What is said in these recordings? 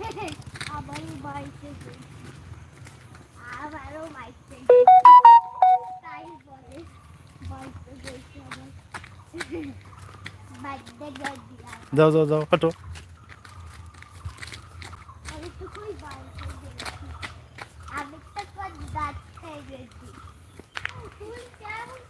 আবারও বাড়িতে আবারও বাড়িতে তাই বলে বাড়িতে গেছি আবার। গিয়ে যাও যাও যাও হাঁটো। আমি তো কই বাড়িতে গেছি। আমি তো কই দাঁড়তে গেছি তুই কেমন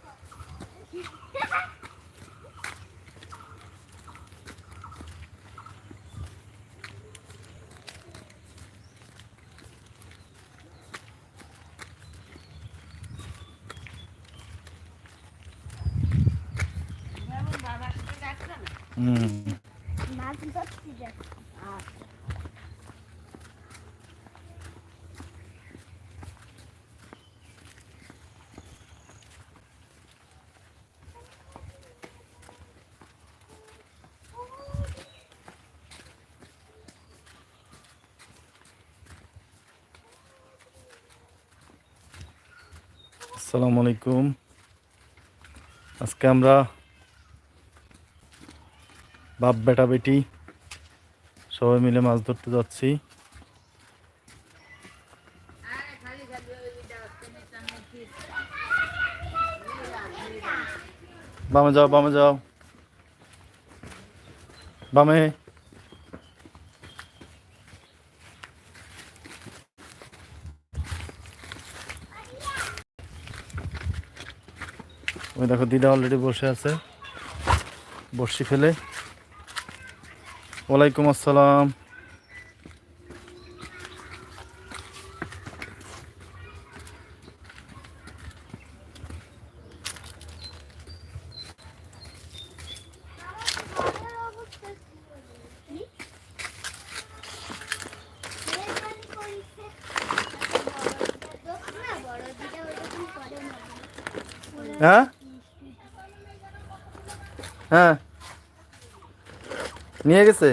হুম মাছ ধরছি দেখ আসসালামু আলাইকুম। আজকে আমরা বাপ, বেটা, বেটি, সবাই মিলে মাছ ধরতে যাচ্ছি। বামে যাও বামে যাও। বামে। ওই দেখো, দিদা অলরেডি বসে আছে। বসি ফেলে। ওয়ালাইকুম আসসালাম। ঘরের অবস্থা বলে গেছে?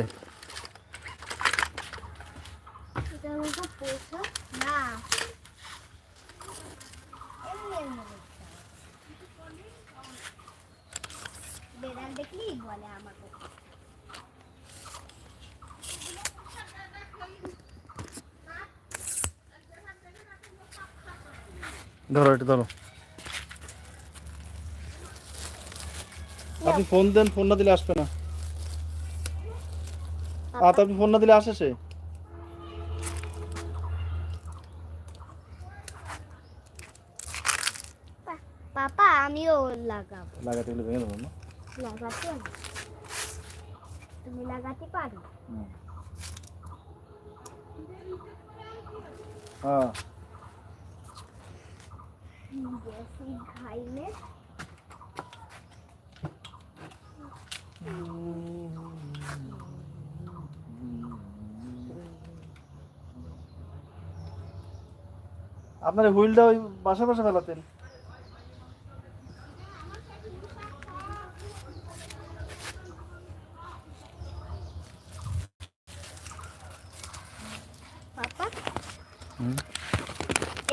ধরো এটা ধরো। আপনি ফোন দেন ফোন না দিলে আসবে না। আর আপনি ফোন না দিলে আসে সে? পাপা আমিও লাগাবো। লাগাতে গেলে ভেঙে দেবো না? লাগাতে তুমি লাগাতে পারো। হ্যাঁ খাইলে আপনার হুইলটা ওই বাসা বাসা ফেলাতেন।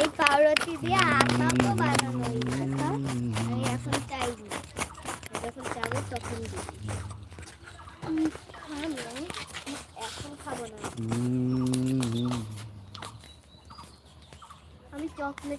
এই দিয়ে এখন এখন খাব না। 那